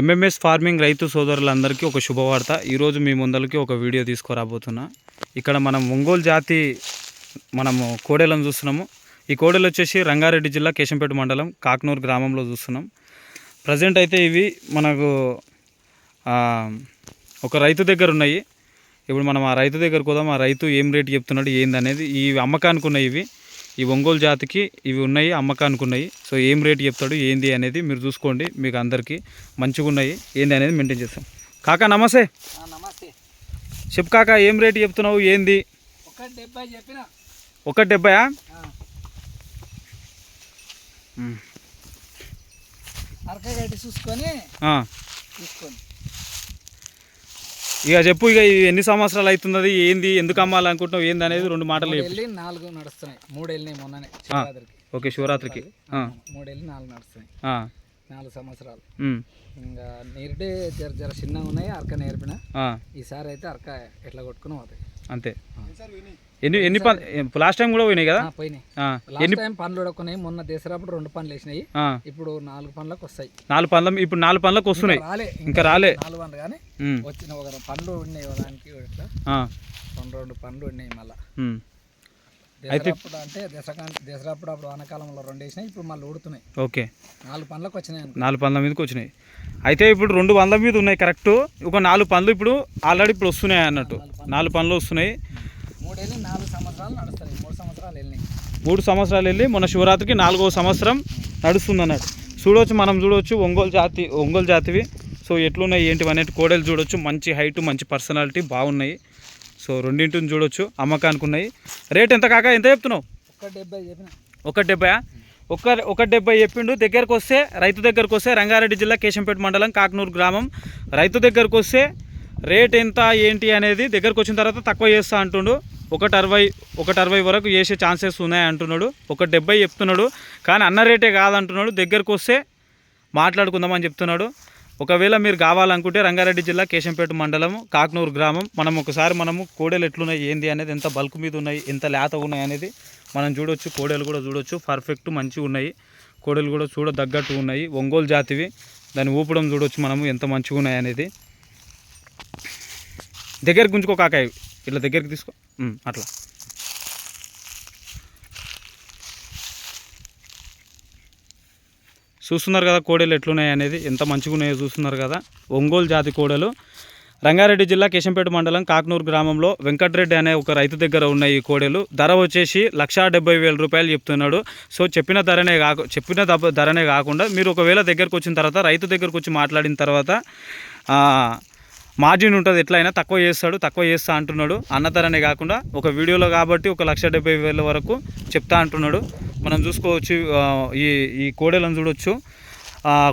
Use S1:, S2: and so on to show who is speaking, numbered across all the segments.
S1: MMS farming రైతు సోదరులందరికీ ఒక శుభవార్త. ఈరోజు మీ ముందరికి ఒక వీడియో తీసుకురాబోతున్నా. ఇక్కడ మనం ఒంగోలు జాతి మనము కోడెలను చూస్తున్నాము. ఈ కోడెలు వచ్చేసి రంగారెడ్డి జిల్లా కేశంపేట మండలం కాక్నూరు గ్రామంలో చూస్తున్నాం. ప్రజెంట్ అయితే ఇవి మనకు ఒక రైతు దగ్గర ఉన్నాయి. ఇప్పుడు మనం ఆ రైతు దగ్గరకు పోదాం. ఆ రైతు ఏం రేటు చెప్తున్నాడు ఏంది అనేది ఈ అమ్మకానికి ఉన్నాయి ఇవి. ఈ ఒంగోలు జాతికి ఇవి ఉన్నాయి అమ్మకానికి ఉన్నాయి సో ఏం రేటు చెప్తాడు ఏంది అనేది మీరు చూసుకోండి మీకు అందరికీ. మంచిగా ఉన్నాయి ఏంది అనేది మెయింటైన్ చేస్తాం. కాకా నమస్తే.
S2: నమస్తే.
S1: చెప్పు కాకా ఏం రేటు చెప్తున్నావు ఏంది?
S2: ఒక డెబ్బై చెప్పిన.
S1: ఒక డెబ్బయా
S2: చూసుకొని
S1: ఇక చెప్పు ఇక ఎన్ని సంవత్సరాలు అవుతున్నది ఏంది ఎందుకు అమ్మాలనుకుంటున్నావు ఏంది అనేది రెండు మాటలు చెప్పు.
S2: నాలుగు నడుస్తున్నాయి. మూడు వెళ్ళినాయి మొన్ననే శివరాత్రికి.
S1: ఓకే శివరాత్రికి.
S2: మూడు వెళ్ళి నాలుగు నడుస్తున్నాయి. నాలుగు సంవత్సరాలు. ఇంకా నీరుడే జర జర చిన్నగా ఉన్నాయి అరక నేర్పిన. ఈసారి అయితే అరక ఎట్లా కొట్టుకుని పోతాయి.
S1: అంతే. ఎన్ని ఎన్ని పన్ లాస్ట్ టైం కూడా పోయినాయి కదా?
S2: ఆ, పోయినాయి.
S1: ఆ,
S2: లాస్ట్ టైం పండ్లు ఉడకున్నాయి మొన్న దసరాప్పుడు రెండు పండ్లు వేసినాయి. ఇప్పుడు నాలుగు పండ్లకు వస్తాయి.
S1: నాలుగు పండ్ల ఇప్పుడు నాలుగు పండ్లకు వస్తున్నాయి. ఇంకా రాలే.
S2: నాలుగు పండ్లు కానీ వచ్చిన ఒక పండ్లు ఉన్నాయి దానికి రెండు రెండు పండ్లు ఉన్నాయి మళ్ళీ. దసరాప్పుడు అంటే దసరాప్పుడు అప్పుడు వానాకాలంలో రెండు వేసినాయి ఇప్పుడు మళ్ళీ ఊడుతున్నాయి
S1: ఓకే.
S2: నాలుగు పండ్లకు వచ్చినాయి
S1: నాలుగు పండ్ల మీదకి వచ్చినాయి. అయితే ఇప్పుడు రెండు పండ్ల మీద ఉన్నాయి కరెక్ట్. ఒక నాలుగు పండ్లు ఇప్పుడు ఆల్రెడీ ఇప్పుడు వస్తున్నాయి అన్నట్టు. నాలుగు పండ్లు వస్తున్నాయి.
S2: మూడు సంవత్సరాలు నడుస్తాయి. మూడు సంవత్సరాలు వెళ్ళినాయి.
S1: మూడు సంవత్సరాలు వెళ్ళి మొన్న శివరాత్రికి నాలుగో సంవత్సరం నడుస్తుంది అన్నట్టు చూడవచ్చు మనం చూడవచ్చు ఒంగోలు జాతి ఒంగోలు జాతివి. సో ఎట్లున్నాయి ఏంటివి అనేది కోడలు చూడొచ్చు. మంచి హైట్ మంచి పర్సనాలిటీ బాగున్నాయి. సో రెండింటిని చూడొచ్చు. అమ్మకానికి ఉన్నాయి రేట్ ఎంత కాక? ఎంత చెప్తున్నావు? ఒక డెబ్బై ఒక ఒక డెబ్బై చెప్పిండు. దగ్గరకు వస్తే రైతు దగ్గరకు వస్తే రంగారెడ్డి జిల్లా కేశంపేట మండలం కాకనూరు గ్రామం. రైతు దగ్గరకు వస్తే రేట్ ఎంత ఏంటి అనేది దగ్గరకు వచ్చిన తర్వాత తక్కువ చేస్తా అంటుండు. ఒకటి అరవై ఒకటి అరవై వరకు చేసే ఛాన్సెస్ ఉన్నాయి అంటున్నాడు. ఒక డెబ్బై చెప్తున్నాడు. కానీ అన్న రేటే కాదంటున్నాడు. దగ్గరకు వస్తే మాట్లాడుకుందామని చెప్తున్నాడు. ఒకవేళ మీరు కావాలనుకుంటే రంగారెడ్డి జిల్లా కేశంపేట మండలం కాకనూరు గ్రామం. మనం ఒకసారి మనము కోడెలు ఎట్లున్నాయి ఏంది అనేది ఎంత బల్క్ మీద ఉన్నాయి ఎంత లేత ఉన్నాయి అనేది మనం చూడొచ్చు. కోడెలు కూడా చూడొచ్చు. పర్ఫెక్ట్ మంచిగా ఉన్నాయి. కోడెలు కూడా చూడ తగ్గట్టు ఉన్నాయి. ఒంగోలు జాతివి. దాన్ని ఊపడం చూడొచ్చు మనము ఎంత మంచిగా ఉన్నాయి అనేది. దగ్గరికి గుంజుకో కాకాయ. ఇట్లా దగ్గరికి తీసుకో. అట్లా. చూస్తున్నారు కదా కోడెలు ఎట్లున్నాయి అనేది ఎంత మంచిగా ఉన్నాయో చూస్తున్నారు కదా. ఒంగోలు జాతి కోడలు. రంగారెడ్డి జిల్లా కేశంపేట మండలం కాకనూరు గ్రామంలో వెంకటరెడ్డి అనే ఒక రైతు దగ్గర ఉన్నాయి ఈ కోడెలు. ధర వచ్చేసి లక్షా డెబ్బై వేల రూపాయలు చెప్తున్నాడు. సో చెప్పిన ధరనే కాకు చెప్పిన దబ్బ- ధరనే కాకుండా మీరు ఒకవేళ దగ్గరకు వచ్చిన తర్వాత రైతు దగ్గరకు వచ్చి మాట్లాడిన తర్వాత మార్జిన్ ఉంటుంది ఎట్లయినా తక్కువ చేస్తాడు తక్కువ చేస్తా అంటున్నాడు. అన్న ధరనే కాకుండా ఒక వీడియోలో కాబట్టి ఒక లక్ష డెబ్బై వేల వరకు చెప్తా అంటున్నాడు. మనం చూసుకోవచ్చు ఈ ఈ కోడెలను చూడొచ్చు.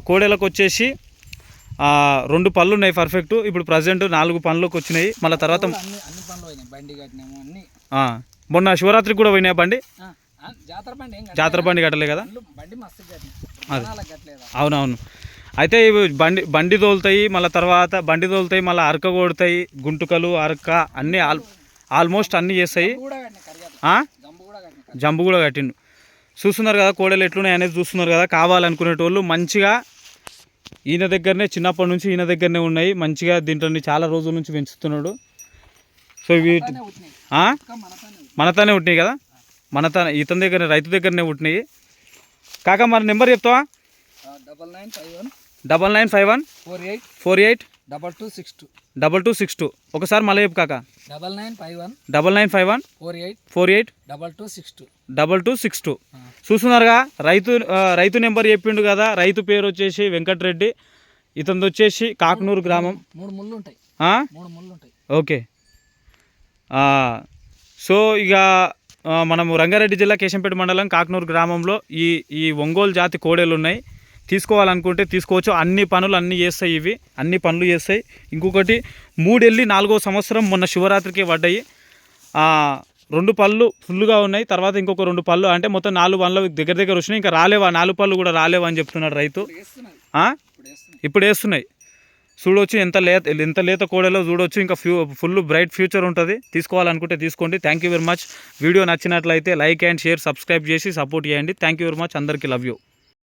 S1: కోడెలకు వచ్చేసి రెండు పళ్ళు ఉన్నాయి పర్ఫెక్ట్ ఇప్పుడు ప్రజెంట్ నాలుగు పనులకు వచ్చినాయి. మళ్ళీ తర్వాత మొన్న శివరాత్రికి కూడా పోయినాయి బండి?
S2: జాతర బండి ఏం
S1: జాతర బండి కట్టలే కదా? అవునవును. అయితే ఇవి బండి బండి తోలుతాయి మళ్ళీ తర్వాత బండి తోలుతాయి మళ్ళీ అరక కొడతాయి గుంటుకలు అరక అన్నీ ఆల్ ఆల్మోస్ట్ అన్నీ చేస్తాయి?
S2: జంబు కూడా
S1: కట్టిండు. చూస్తున్నారు కదా కోడలు ఎట్లున్నాయి అనేది చూస్తున్నారు కదా కావాలనుకునేటోళ్ళు మంచిగా ఈయన దగ్గరనే చిన్నప్పటి నుంచి ఈయన దగ్గరనే ఉన్నాయి మంచిగా దీంట్లో చాలా రోజుల నుంచి పెంచుతున్నాడు. సో వీటి
S2: మనతోనే పుట్టినాయి.
S1: కదా? మనతో ఇతని దగ్గర రైతు దగ్గరనే పుట్టినాయి. కాక మరి నెంబర్ చెప్తావా?
S2: Double nine five one
S1: double nine five one
S2: four eight
S1: four eight
S2: double two six two
S1: double two six two. ఒకసారి మళ్ళీ చెప్పు కాక.
S2: Double nine five one
S1: double nine five one
S2: four eight
S1: four eight
S2: double two six two.
S1: Double two six two. చూస్తున్నారుగా రైతు రైతు number చెప్పిండు కదా రైతు పేరు వచ్చేసి వెంకటరెడ్డి ఇతనిది వచ్చేసి కాకనూరు గ్రామం.
S2: మూడు ముళ్ళు ఉంటాయి? మూడు ముళ్ళు ఉంటాయి.
S1: ఓకే. సో ఇక మనము రంగారెడ్డి జిల్లా కేశంపేట మండలం కాకనూరు గ్రామంలో ఈ ఈ ఒంగోలు జాతి కోడేలు ఉన్నాయి. తీసుకోవాలనుకుంటే తీసుకోవచ్చు. అన్ని పనులు అన్నీ చేస్తాయి ఇవి. అన్ని పనులు చేస్తాయి. ఇంకొకటి మూడెళ్ళి నాలుగో సంవత్సరం మొన్న శివరాత్రికి పడ్డాయి. రెండు పళ్ళు ఫుల్గా ఉన్నాయి. తర్వాత ఇంకొక రెండు పళ్ళు అంటే మొత్తం నాలుగు పళ్ళు దగ్గర దగ్గర వచ్చినాయి. ఇంకా రాలేవా? నాలుగు పళ్ళు కూడా రాలేవా అని చెప్తున్నాడు రైతు.
S2: ఇప్పుడు వేస్తున్నాయి
S1: ఇప్పుడు వేస్తున్నాయి. చూడొచ్చు ఎంత లేత ఎంత లేత కోడలో చూడొచ్చు. ఇంకా ఫ్యూ ఫుల్ బ్రైట్ ఫ్యూచర్ ఉంటుంది. తీసుకోవాలనుకుంటే తీసుకోండి. Thank you very much video నచ్చినట్లయితే లైక్ అండ్ షేర్ సబ్స్క్రైబ్ చేసి సపోర్ట్ చేయండి. థ్యాంక్ యూ వెరీ మచ్ అందరికీ లవ్ యూ.